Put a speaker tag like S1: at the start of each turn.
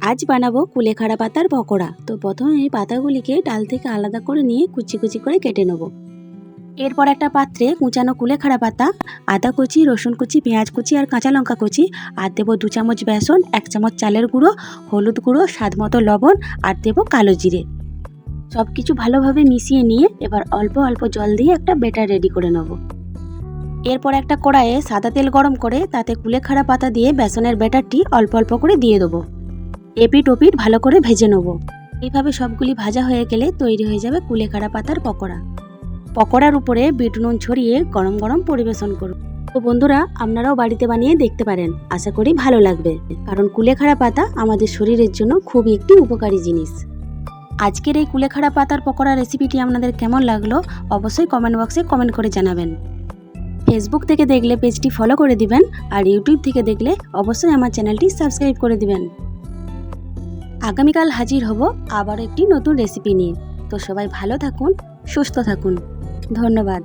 S1: আজ বানাবো কুলেখাড়া পাতার পকোড়া। তো প্রথমে পাতাগুলিকে ডাল থেকে আলাদা করে নিয়ে কুচি কুচি করে কেটে নেব। এরপর একটা পাত্রে কুচানো কুলেখাড়া পাতা, আদা কুচি, রসুন কুচি, পেঁয়াজ কুচি আর কাঁচা লঙ্কা কুচি। আর দেবো দু চামচ বেসন, এক চামচ চালের গুঁড়ো, হলুদ গুঁড়ো, স্বাদ মতো লবণ আর দেবো কালো জিরে। সব কিছু ভালোভাবে মিশিয়ে নিয়ে এবার অল্প অল্প জল দিয়ে একটা বেটার রেডি করে নেব। এরপর একটা কড়াইয়ে সাদা তেল গরম করে তাতে কুলেখাড়া পাতা দিয়ে বেসনের ব্যাটারটি অল্প অল্প করে দিয়ে দেবো। এপিট ওপিট ভালো করে ভেজে নেব। এইভাবে সবগুলি ভাজা হয়ে গেলে তৈরি হয়ে যাবে কুলেখাড়া পাতার পকোড়া। পকোড়ার উপরে বিট নুন ছড়িয়ে গরম গরম পরিবেশন করুন। তো বন্ধুরা, আপনারাও বাড়িতে বানিয়ে দেখতে পারেন। আশা করি ভালো লাগবে। কারণ কুলেখাড়া পাতা আমাদের শরীরের জন্য খুবই একটি উপকারী জিনিস। আজকের এই কুলেখাড়া পাতার পকোড়া রেসিপিটি আপনাদের কেমন লাগল অবশ্যই কমেন্ট বক্সে কমেন্ট করে জানাবেন। ফেসবুক থেকে দেখলে পেজটি ফলো করে দিবেন আর ইউটিউব থেকে দেখলে অবশ্যই আমার চ্যানেলটি সাবস্ক্রাইব করে দিবেন। আগামীকাল হাজির হব আবার একটি নতুন রেসিপি নিয়ে। তো সবাই ভালো থাকুন, সুস্থ থাকুন। ধন্যবাদ।